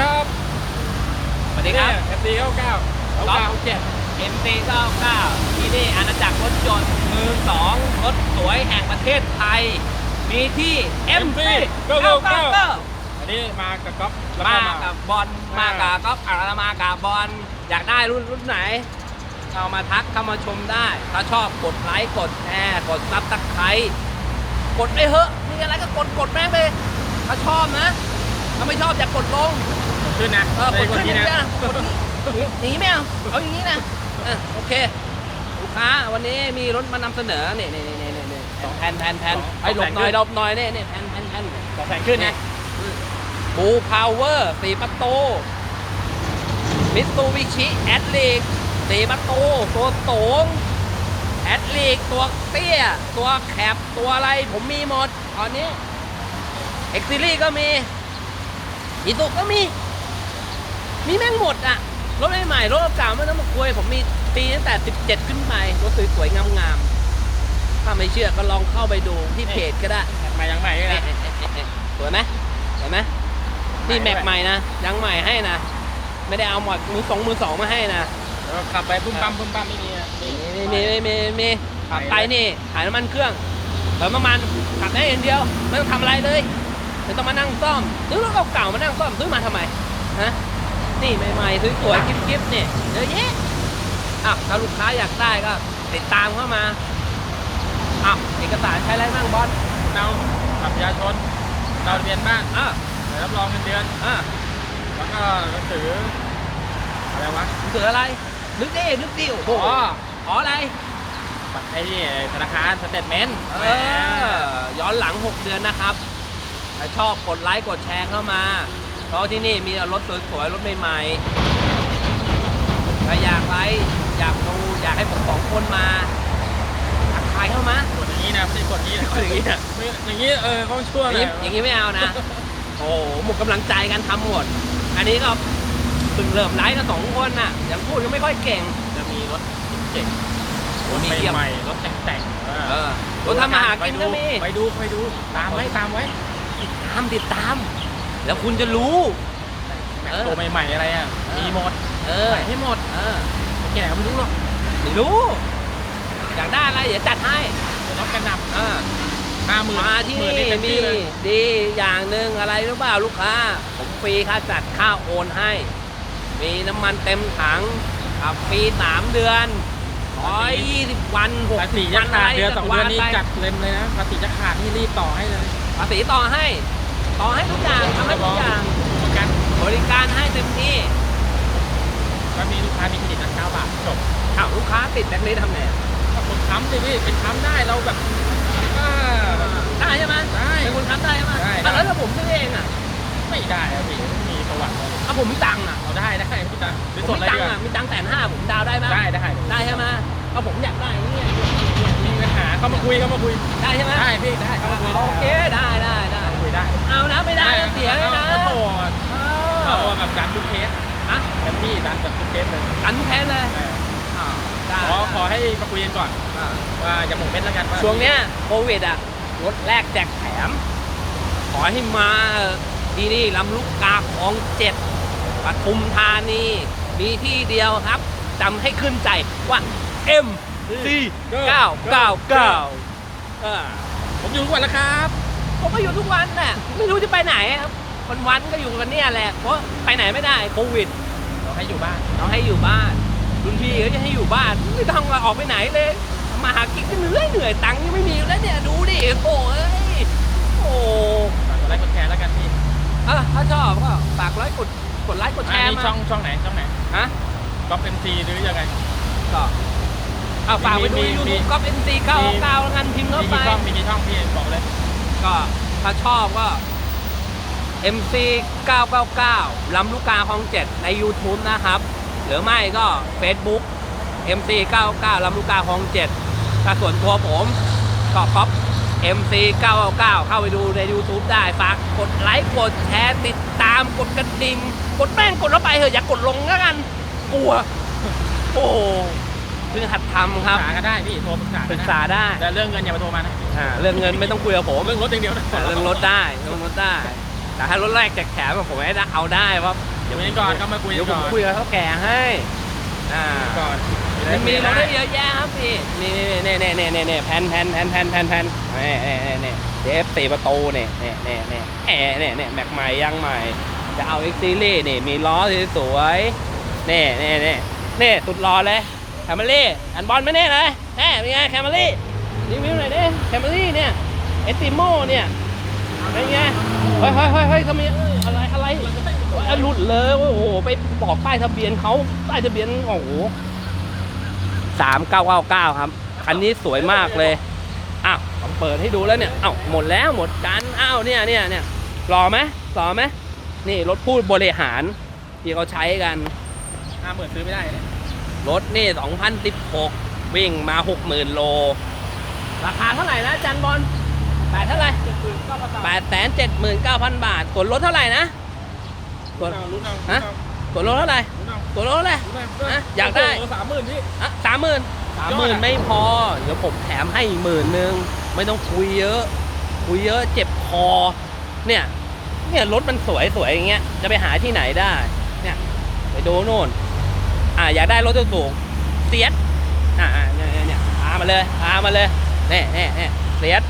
ครับสวัสดีครับ เอฟซีเก้าเก้าเก้าเก้าเจ็ด MC 99ที่นี่อาณาจักรรถยนต์มือสองรถสวยแห่งประเทศไทย มีที่ MC 99 อันนี้มากับก๊อฟแล้วมาก็กับบอลอ่ามมากับก๊อฟอารามากับบอลอยากได้รุ่นรุ่นไหนเข้ามาทักเข้ามาชมได้ ถ้าชอบกดไลค์กดแชร์กดซับตะไคร้กดไปเถอะมีอะไรก็กดกดแม่งไปถ้าชอบนะ ถ้าไม่ชอบอย่ากดลง ขึ้นนะเออกดกขึ้นอย่างนะนี้นะกดอย่างนี้ไม่เอาเอาอย่างนี้นะเออโอเคลูกค้าวันนี้มีรถมานำเสนอนี่นี่นี่นี่นี่สองแผ่นแผ่นแผ่นไอ้ยหลบหน่อยหลบหน่อยนี่นี่แผ่นแผ่นแผ่นสองแสนขึ้นนะบูพาวเวอร์สี่ประตูมิตซูบิชิแอดลีกสี่ประตูตัวสูงแอดลีกตัวเตี้ย ตัวแคบตัวอะไรผมมีหมดตอนนี้เอ็กซิลี่ก็มีอีตุก็มี มีแม่งหมดอะรถใหม่ๆรถเก่าไม่ต้องมาคุย ผมมีปีตั้งแต่ 17 ขึ้นไป รถสวยๆงามๆ ถ้าไม่เชื่อก็ลองเข้าไปดูที่เพจก็ได้มายังใหม่เลยเอ๊ะนะเอ๊ะเอ๊ะเอ๊ะสวยไหมสวยไหมนี่แม็กใหม่นะยังใหม่ให้นะ ไม่ได้เอาหมดมือสองมือสองมาให้นะแล้วก็ขับไปปุ้มปั๊มปุ้มปั๊มไม่มีอะนี่มีมีมีมีมีขับไปนี่ถ่ายน้ำมันเครื่องเติมน้ำมันขับได้อย่างเดียว ไม่ต้องทำอะไรเลยไม่ต้องมานั่งซ่อมซื้อรถเก่าๆมานั่งซ่อมซื้อมาทำไมฮะ นี่ใหม่ๆสวยๆกิ๊บๆเนี่ยเยอะแยะอะถ้าลูกค้าอยากได้ก็ติดตามเข้ามาอะเอกสารใช้อะไรบ้างบอลเราขับประชาชนเราทะเบียนบ้านอะรับรองเงินเดือนอะแล้วก็หนังสืออะไรวะหนังสืออะไรนึกดินึกดิโอ้โหอ๋อขออะไรบัตรไอ้นี่ธนาคารสเตทเมนต์เออย้อนหลัง 6 เดือนนะครับ ถ้าชอบกดไลค์กดแชร์เข้ามา เพราะที่นี่มีรถสวยๆรถใหม่ๆถ้าอยากไลค์อยากดูอยากให้ผมสองคนมาทักทายเข้ามากดอย่างนี้นะไม่ใช่กดอย่างนี้นะกดอย่างนี้นะไม่อย่างนี้เออเขาชั่วอย่างเลนี้ยอย่างนี้ไม่เอานะ โอ้โหหมดกำลังใจกันทำหมด อันนี้ก็เพิ่งเริ่มไลค์กันสองคนน่ะยังพูดยังไม่ค่อยเก่ง จะมีรถเจ๋งรถมีเทียม ใหม่ๆรถแต่งๆเออรถทำมาหากินก็มีไปดูไปดูตามไว้ตามไว้ติดตามติดตาม แล้วคุณจะรู้ เออ ตัวใหม่ๆอะไรอะเออมีหมดเออ ใส่ให้หมดเออแก่ก็ไม่รู้หรอกไม่รู้ อยากได้อะไรเดี๋ยวจัดให้เดี๋ยวรถกระหน่อ่าำห้าหมื่นมาที่หนี่เต็มีที่เลยดีอย่างหนึ่งอะไรรู้เปล่าลูกค้า ผมฟรีค่าจัดค่าโอนให้ มีน้ำมันเต็มถังขับฟรีสามเดือนร้อยยี่สิบวันหกภาสิษีบจะวันขาดอะไรเดือนสองเดือนนี้ว่าไปจัดเต็มเลยนะภาษีจะขาดนี่รีบต่อให้เลยภาษีต่อให้ ต่อให้ทุกอย่างทำให้ทุกอย่างประกันบริการให้เต็มที่ก็มีลูกค้ามีเครดิตนะเก้าบาทจบอ้าวลูกค้าติดแบล็คลิสต์ทำไงอะก็คนค้ำสิพี่เป็นค้ำได้เราแบบอ่า ได้ใช่ไหมได้เป็นคนทำได้ใช่ไหมได้ได้ อะแล้วถ้าผมซื้อเองอะไม่ได้อะพี่มีประวัติเลยถ้าผมมีตังค์อะเอาได้ได้พี่ตาหรือผสมดมีอะไรตังดีค์กว่าอะมีตังค์แสนห้าผมดาวได้ไหมได้ได้ได้ใช่ไหมก็ผมอยากได้เนี่ยมีปัญหาเข้ามาคุยเข้ามาคุยได้ใช่ไหมได้พี่ได้เข้ามาคุยโอเคได้ได้ ได้คุยได้เอานะไม่ได้ก็เสียเลยนะโอ้โหเอเอาอแบบดันทุกเคสอะเต็มที่ดันแบบทุกเคสเลยกันทุกแพ้เลยเอออ่าได้ขอขอให้มาคุยกันก่อนอ่าว่าอย่าหมกเม็ดแล้วกันว่าช่วงเนี้ยโควิดอะรถแรกแจกแถม ขอให้มาที่นี่ลำลูกกาของเจ็ดปทุมธานีมีที่เดียวครับจำให้ขึ้นใจว่า M C 999อ่าผมอยู่ทุกวันแล้วครับ ผมก็อยู่ทุกวันน่ะไม่รู้จะไปไหนครับวันวันๆก็อยู่กันเนี่ยแหละเพราะไปไหนไม่ได้โควิดเราให้อยู่บ้านเราให้อยู่บ้านรุ่นพี่ก็จะให้อยู่บ้านไม่ต้องออกไปไหนเลยทำมาหากินก็เหนื่อยเหนื่อยตังค์ยังไม่มีอยู่แล้วเนี่ยดูดิโอ้ยโอ้ฝากกดไลค์กดแชร์แล้วกันพี่เออถ้าชอบก็ฝากไลค์กดกดไลค์กดแชอันร์นี้มาช่องช่องไหนช่องไหนฮะก๊อฟเอ็มซีหรือยังไงก็เอาฝากไปดูมีมียูมีทูบก๊อฟเอ็นซีเก้าเก้าแล้วกันพิมพ์เข้ามีไปกี่ช่องมีกี่ช่องพี่บอกเลย ก็ถ้าชอบก็ MC 999ลำลูกกาคลองเจ็ดใน YouTube นะครับ หรือไม่ก็ Facebook MC 99ลำลูกกาคลองเจ็ดถ้าส่วนตัวผมก็ก๊อป MC 999เข้าไปดูใน YouTube ได้ฝากกดไลค์กดแชร์ติดตามกดกระดิ่งกดแป้งกดแล้วไปเถอะอย่ากกดลงแล้วกัน กลัว โอ้ เพิ่งหัดทำปครับรึกษาก็ได้พี่โทรปรึกษาปรึกษาได้แต่เรื่องเงินอย่ามาโทรมานะอ่าเรื่องเงินไม่ต้องคุยกับผมเรื่องรถอย่างเดียวนะแต่เรื่องรถได้เรื่องรถได้ แต่ถ้ารถแรกแจกแถมอะผมไม่ได้เอาได้ว่าเดี๋ยวนี้ก่อนก็มาคุยเดี๋ยวผก่มอนคุยกับเขาแก่ให้อ่าก่อนมันมีรถได้เยอะแยะครับพี่นี่นี่นี่นี่นี่นี่แผ่นแผ่นแผ่นแผ่นแผ่นแผ่นนี่นี่นี่นี่เดฟสี่ประตูนี่นี่นี่นี่แอร์นี่นี่แม็กใหม่ยางใหม่ จะเอา X Series นี่มีล้อสวยๆนี่นี่นี่นี่สุดรอเลยแค มเมรี่อันบอลไม่แน่เลยแหมเป็นไงแคมเมรี่รีวิวหน่อยดิแคมเมรี่เนี่ยเอติโมเนี่ยเป็นไงเฮ้ยเฮ้ยเฮ้ยเฮ้ยเขามีเอ้ยอะไรอะไรอ้ยหลุดเลยโอ้โหไปบอกป้ายทะเบียนเขาป้ายทะเบียนโอ้โหสามเก้าเก้าเก้าครับคันนี้สวยมากเลยอ้าวผมเปิดให้ดูแล้วเนี่ยอ้าวหมดแล้วหมดกันอ้าวเนี่ยเนี่ยเนี่ยรอไหมรอไหมนี่รถผู้บริหารที่เขาใช้กันห้าหมื่นซื้อไม่ได้เนี่ย รถนี่ 2016 วิ่งมา 60,000 โล ราคาเท่าไหร่นะอาจันบอลแปดเท่าไหร่เจ็ดหมื่นเก้าพันบาทแปดแสนเจ็ดหมื่นเก้าพันบาทส่วนลดเท่าไหร่นะส่วนรู้เอาฮะส่วนลดเท่าไหร่รู้เอาส่วนลดเท่าไหร่รู้เอาฮะอยากได้สามหมื่นพี่อะสามหมื่นสามหมื่นไม่พอ เดี๋ยวผมแถมให้อีกหมื่นหนึ่งไม่ต้องคุยเยอะ คุยเยอะเจ็บคอ เนี่ย เนี่ยรถมันสวยสวยอย่างเงี้ย จะไปหาที่ไหนได้ เนี่ย ไปดูโน่น อ่าอยากได้รถสูงๆเสียดอ่าอ่าเนี่ยเนี่ยเนี่ยพามาเลยพามาเลยเนี่ยเนี่ยเนี่ยเสียด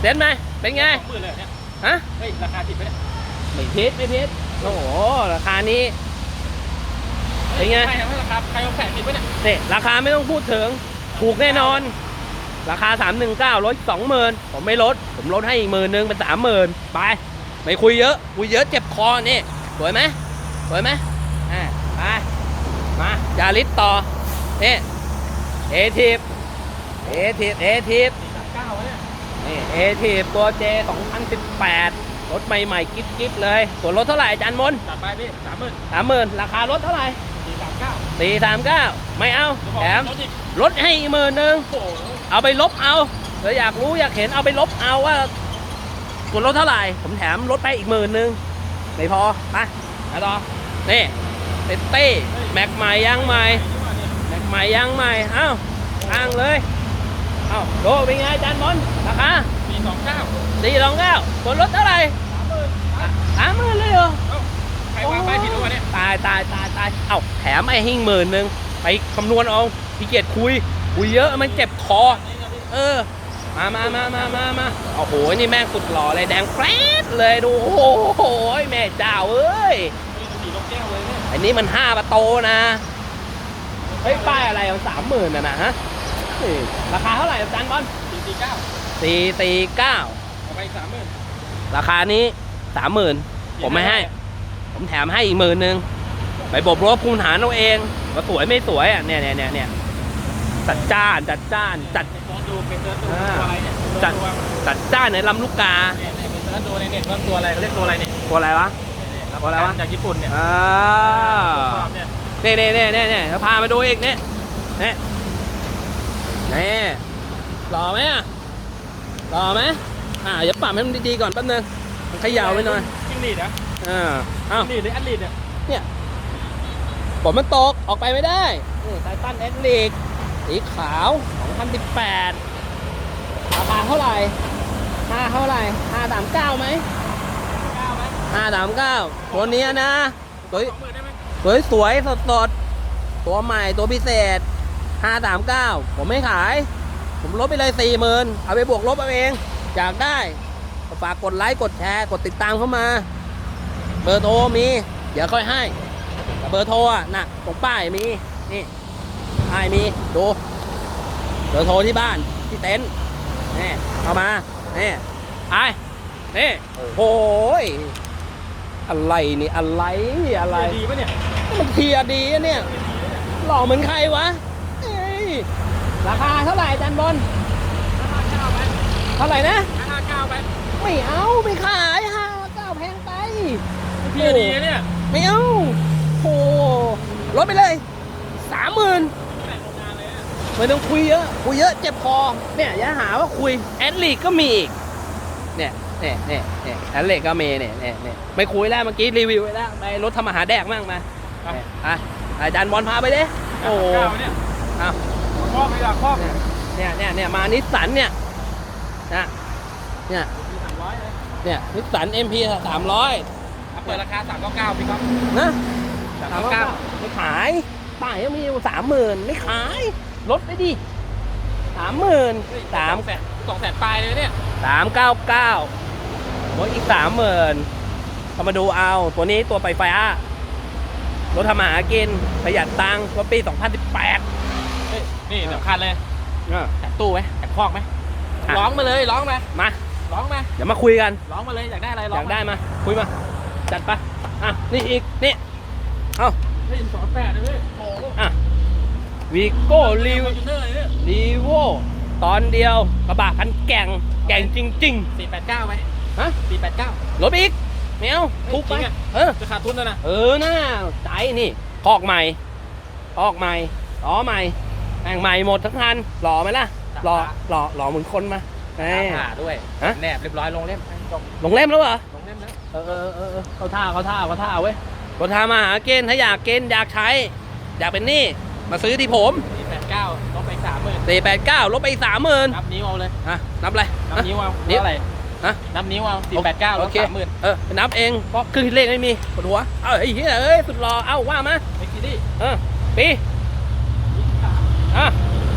เสียดไหมเป็นไงสองหมื่นเลยเนี่ยฮะเฮ้ยราคาผิดไปเนี่ยไม่พิษไม่พิษโอ้โหราคานี้เป็นไงใครทำให้ราคาใครเอาแสนผิดไปเนี่ยนี่ราคาไม่ต้องพูดถึงถูกแน่นอน ราคา 319ลด20,000ผมไม่ลด ผมลดให้อีกหมื่นนึงเป็น 30,000ไปไม่คุยเยอะ คุยเยอะเจ็บคอนี่สวยไหมสวยไหมอ่าไป มายาลิสต่อนี่เอทีฟเอทีฟเอทีฟสี่สามเก้าวะเนี่ยนี่เอทีฟตัว J 2018 รถใหม่ๆกิ๊บๆเลยส่วนลดเท่าไหร่อาจารย์มนจัดไปพี่สามหมื่นสามหมื่นราคารถเท่าไหร่สี่สามเก้าสี่สามเก้าไม่เอาแถมรถอีกลดให้อีกหมื่นหนึ่งโอ้โหเอาไปลบเอาเราอยากรู้อยากเห็นเอาไปลบเอาว่าส่วนลดเท่าไหร่ ผมแถมลดไปอีกหมื่นหนึ่งไม่พอไปมาต่อนี่เต็เต้แม็กใหม่ยางใหม่แม็กใหม่ยางใหม่เอ้าตั้งเลยเอ้าดูเป็นไงอาจานบอลราคาสี่สองเก้าสี่สองเก้าส่วนลดเท่าไหร่สามหมื่นสามหมื่นเลยเหรอเอ้าใครวางไปผิดวะเนี่ยตายตายตายตายเอ้าแถมไอ้หิ้งหมื่นหนึ่งไปคำนวณเอาพี่เกียรคุยคุยเยอะมันเจ็บคอ เออมามามามามามาโอ้โห นี่แม่งสุดหล่อเลยแดงแฟรดเลยดู โอ้โห แม่เจ้าเอ้ย อันนี้มันห้าประตูนะ เฮ้ย ป้ายอะไรเอาสามหมื่นนะนะฮะนี่ราคาเท่าไหร่อาจารย์บอลสี่สี่เก้าสี่สี่เก้าเอาไปอีกสามหมื่นราคานี้สามหมื่นผมไม่ให้ ผมแถมให้อีกหมื่นหนึ่งไปบบรถคูณหารเอาเองว่าสวยไม่สวยอะเนี่ยเนี่ยเนี่ยเนี่ยจัดจ้านจัดจ้านจัดเซิร์ชดูเป็นเซิร์ชดูอ่าตัวอะไรเนี่ยจัดตัวจัดจ้านในลำลูกกาเนี่ยเนี่ยเป็นเซิร์ชดูในเน็ตว่าตัวอะไรเขาเรียกตัวอะไรเนี่ยตัวอะไรวะเนี่ย ตัวอะไรวะจากญี่ปุ่นเนี่ยอ่าชอบเนี่ยเน่เน่เน่เน่เน่พามาดูอีกเนี่ยเนี่ยนี่หล่อไหมอะหล่อไหมอ่าอย่าปรับให้มันดีๆก่อนแป๊บนึงมันเขยาวไปหน่อยจิ้งหรีดนะอ่าเอ้าจิ้งหรีดหรือแอดลีดเนี่ยฝนมันตกออกไปไม่ได้นี่ไททันเอ็กลิกสีขาว2018ราคาเท่าไหร่ห้าเท่าไหร่ห้าสามเก้าไหมเก้าไห้าสามเก้าตัวเนี้ยนะสวยสองหมื่นได้ไหมสวยสวยสดสดตัวใหม่ตัวพิเศษห้าสามเก้าผมไม่ขาย ผมลดไปเลยสี่หมื่นเอาไปบวกลบเอาเองอยากได้ฝากกดไลค์กดแชร์กดติดตามเข้ามา เบอร์โทรมี เดี๋ยวค่อยให้ เบอร์โทรอะน่ะตรงป้ายมีนี่ป้ายมีดูเบอร์โทรที่บ้านที่เต็นท์นี่เข้ามานี่ไปนี่โอ้โหย อะไรนี่อะไรอะไรดีปะเนี่ยมันเทียร์ดีอะเนี่ย หล่อเหมือนใครวะเอ้ยราคาเท่าไหร่อาจันบอลห้าเก้าไหมเท่าไหร่นะห้าเก้าไหมไม่เอาไม่ขายห้าเก้าแพงไปเทียดีเนี่ยไม่เอาโอ้ลดไปเลยสามหมื่นแต่งโรงงานเลยอะไม่ต้องคุยเยอะคุยเยอะเจ็บคอเนี่ยอย่าหาว่าคุยแอดลีกก็มีอีกเนี่ย เนี่ยเนี่ยเนี่ยแอดลีกก็มีเนี่ยเนี่ยเนี่ยไม่คุยแล้วเมื่อกี้รีวิวไปแล้วไปรถทำอาหารแดกมั่งมาเนี่ยอะอาจารย์บอลพาไปดิโอ้เก้าเนี่ยเอาครอบไปละครอบเนี่ยเนี่ยเนี่ยมานิสสันเนี่ยนะเนี่ยมีสามร้อยเลยอเนี่ยนิสสัน MP สามร้อยเปิดราคา399พี่ครับนะ399ไม่ขายป้ายยังมีอยู่สามหมื่นไม่ขายลดไปดิสามหมื่นสามแสนสองแสนปลายเลยเนี่ยสามเก้าเก้า ลดอีกสามหมื่นก็มาดูเอา ตัวนี้ตัวไฟฟ้ารถทำมาหากินประหยัดตังค์รถปี 2018 เฮ้ยนี่สำคัญเลยอะแอบตู้ไหมแอบคอกไหมอะ ร้องมาเลยร้องมามา ร้องมาเดี๋ยวมาคุยกัน ร้องมาเลยอยากได้อะไรร้อองยากได้มา คุยมา จัดไปอะ นี่อีก นี่เอาเฮ้ยสองแปดเลยเว้ยโอ้โหอะวีโก้รีฟอร์จูเนอร์เลยเนี่ยรีโวตอนเดียวกระบะคันแก่ง แก่งจริงสี่แปดเก้าไหมๆ ฮะสี่แปดเก้าลดไปอีกไม่เอาทุบไปจริงอะเออจะขาดทุนแล้วนะเออน่าใจนี่คอกใหม่คอกใหม่ล้อใหม่แต่งใหม่หมดทั้งคันหล่อไหมล่ะหล่อหล่อหล่อเหมือนคนมาแหมผ่าด้วยฮะแนบเรียบร้อยลงเล่มจบลงเล่มแล้วเหรอลงเล่มแล้วเออเออเออเออเขาท่าเขาท่าเขาท่าเว้ยเขาท่ามาหาเกณฑ์ถ้าอยากเกณฑ์อยากใช้ อยากเป็นหนี้มาซื้อที่ผมสี่แปดเก้าลบไปสามหมื่นสี่แปดเก้าลบไปสามหมื่นนับนิ้วเอาเลยฮะนับอะไรนับฮะนิ้วเอานิ้วว่าอะไร ฮะ นับนิ้วเอาสี่แปดเก้าลโอบเคสามหมื่นเออไปนับเองเพราะเครื่องคิดเลขไม่มีปวดหัวเอ้าไอ้เหี้ยเอ้ยสุดหล่อเอ้าว่ามาไอ้คิดดิเออปีอะ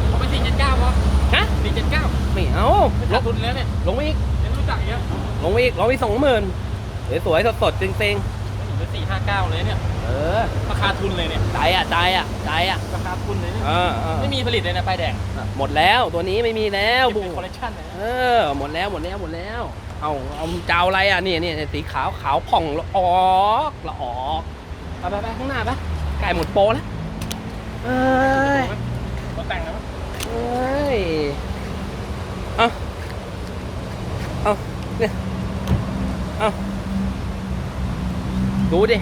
เขาไปสี่เจ็ดเก้าพอฮะสี่เจ็ดเก้าไม่เอาไม่ลขาดบทุนแล้วเนี่ยลงไปอีกยังรู้จักอีกอะลงไปอีกลงไปสองหมื่นสวยๆสดๆจริงหนูไปสี่ห้าเก้าเลยเนี่ยๆเออราคาทุนเลยเนี่ยใจอะใจอะใจอะราคาทุนเลยเนี่ยเออเออไม่มีผลิตเลยนะป้ายแดง หมดแล้วตัวนี้ไม่มีแล้วเก็บบุเป็นคอลเลคชันเลยเออหมดแล้วหมดแล้วหมดแล้ว เอาเอาเจ้าอะไรอะนี่นี่สีขาวขาวผ่องละออกละออกไปไปไปข้างหน้าปะไก่หมดโปรแล้วเอ้ยก็แต่งแล้วเอ้ยเอาเอาเนี่ยเอาดูดิ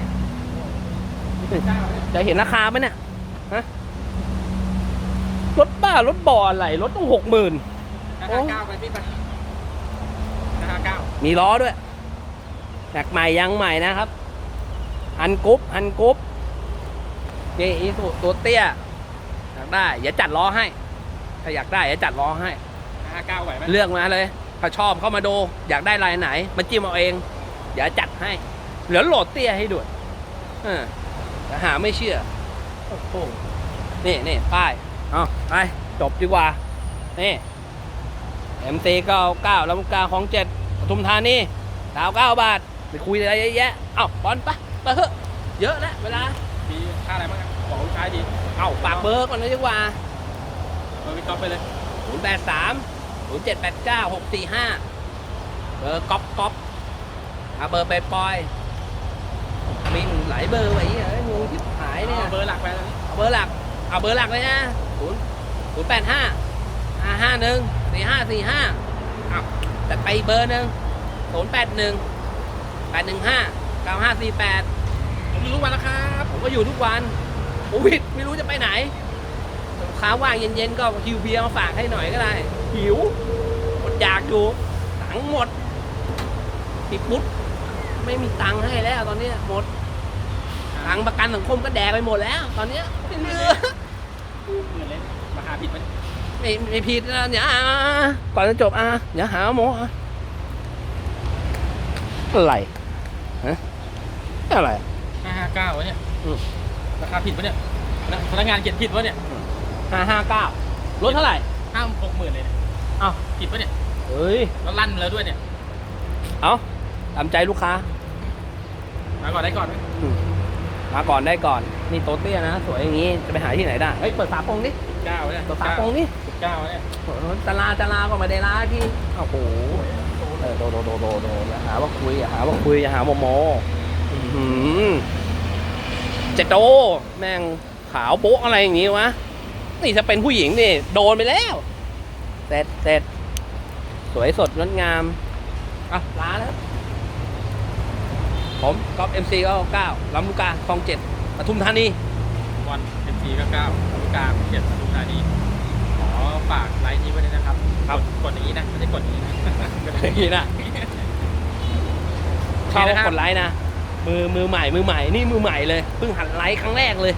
เก้าเนี่ยจะเห็นราคาไหมเนี่ยฮะ รถบ้ารถบ่ออะไรรถต้องหกหมื่นราคาเก้าไปพี่ไปราคาเก้ามีล้อด้วยแม็กใหม่ยังใหม่นะครับอันกรุ๊ปอันกรุ๊ปนี่อีสุตัวเตี้ยอยากได้อย่าจัดล้อให้ ถ้าอยากได้อย่าจัดล้อให้ราคาเก้าไหวไหมเลือกมาเลย ถ้าชอบเข้ามาดูอยากได้ลายไหน มาจิ้มเอาเองเดี๋ยวจัดให้เหลือโหลดเตี้ยให้ด้วยเออแต่หาไม่เชื่อโอ้โหนี่นี่ป้าย เอาไปจบดีกว่า นี่ MC 99ลำลูกกาของเจ็ดปทุมธานีดาว9บาท ไปคุยอะไรเยอะแยะ เอ้าบอลปะไปเถอะเยอะแล้วเวลาดีค่าอะไรบ้างครับบอกลูกค้าดีเอ้าฝากเบอร์ก่อนเลยดีกว่าเออพี่ก๊อฟไปเลย0 8 3 0 7 8 9 6 4 5เบอร์ก๊อปก๊อปเอาเบอร์ไปปล่อยมีหลายเบอร์ไว้เอ้ยงงที่หายเนี่ยเอาเบอร์หลักไปแล้วนี่เอาเบอร์หลักเอาเบอร์หลักเลยนะ 0 0 8 5 5 5 1 4 5 4 5เอาแต่ไปเบอร์หนึ่ง0 8 1 8 1 5 9 5 4 8ผมรู้วันแล้วครับ ผมก็อยู่ทุกวันโควิดไม่รู้จะไปไหนลูกค้าว่างเย็นๆก็ฮิวเบียร์มาฝากให้หน่อยก็ได้ หิวอดอยากอยู่ตังค์หมดปิดปุ๊บไม่มีตังค์ให้แล้วตอนนี้หมดตังค์ประกันสังคมก็แดกไปหมดแล้ว ตอนนี้ยไม่เหลือ เงินเล่นราคาผิดไหมไม่ไม่ผิดนะเดี๋ยวอะก่อนจะจบอะเดี๋ยวหาหมออะอะไรฮะอะไรห้าห้าเก้าวะเนี่ยอืมราคาผิดปะเนี่ยพนักงานเขียนผิดปะเนี่ยห้าห้าเก้าลดเท่าไหร่ห้าหกหมื่นเลยเนี่ยเอ้าผิดปะเนี่ยเฮ้ยแล้วลั่นแล้วด้วยเนี่ยเอาตามใจลูกค้ามาก่อนได้ก่อนไหมมาก่อนได้ก่อน นี่โตเตี้ยนะ สวยอย่างนี้ จะไปหาที่ไหนได้ เฮ้ย เปิดฝาโปรงดิเก้าเนี่ยเปิดฝาโปรงดิเก้าเนี่ยโอ้โหตะลาตะลาก็ไม่ได้ลาพี่โอ้โหเออโดโดโดโดโดอย่าหาว่าคุยอย่าหาว่าคุยอย่าหาโมโมอื้อหือเจโตแม่งขาวโป๊ะอะไรอย่างงี้วะ นี่ถ้าเป็นผู้หญิงนี่ โดนไปแล้วเสร็จเสร็จสวยสดงดงามอะลาแล้วผมก๊อฟเอ็มซีก็เก้าลำลูกกาคลองเจ็ด ปทุมธานีวันเอ็มซีก็เก้าลูกกลางเจ็ดปทุมธานีขอฝากไลน์นี้ไว้ด้วยนะครับครับกดกดอย่างนี้นะไม่ใช่กดอย่างนี้นะอย่างนี้นะชอบก็กดไลค์นะมือมือใหม่มือใหม่นี่มือใหม่เลยเพิ่งหัดไลค์ครั้งแรกเลย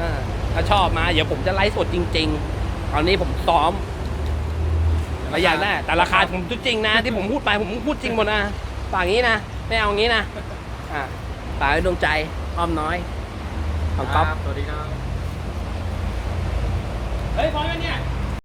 อ่าถ้าชอบมาเดี๋ยวผมจะไลฟ์สดจริง ๆ ตอนนี้ผมซ้อมประหยัดแน่แต่ราคาผมพูดจริงนะ ที่ผมพูดไปผมพูดจริงหมดนะฝากงี้นะไม่เอางี้นะอะฝากไว้ดวงใจอ้อมน้อย ของก๊อฟ สวัสดีครับ เฮ้ยพร้อมกันเนี่ย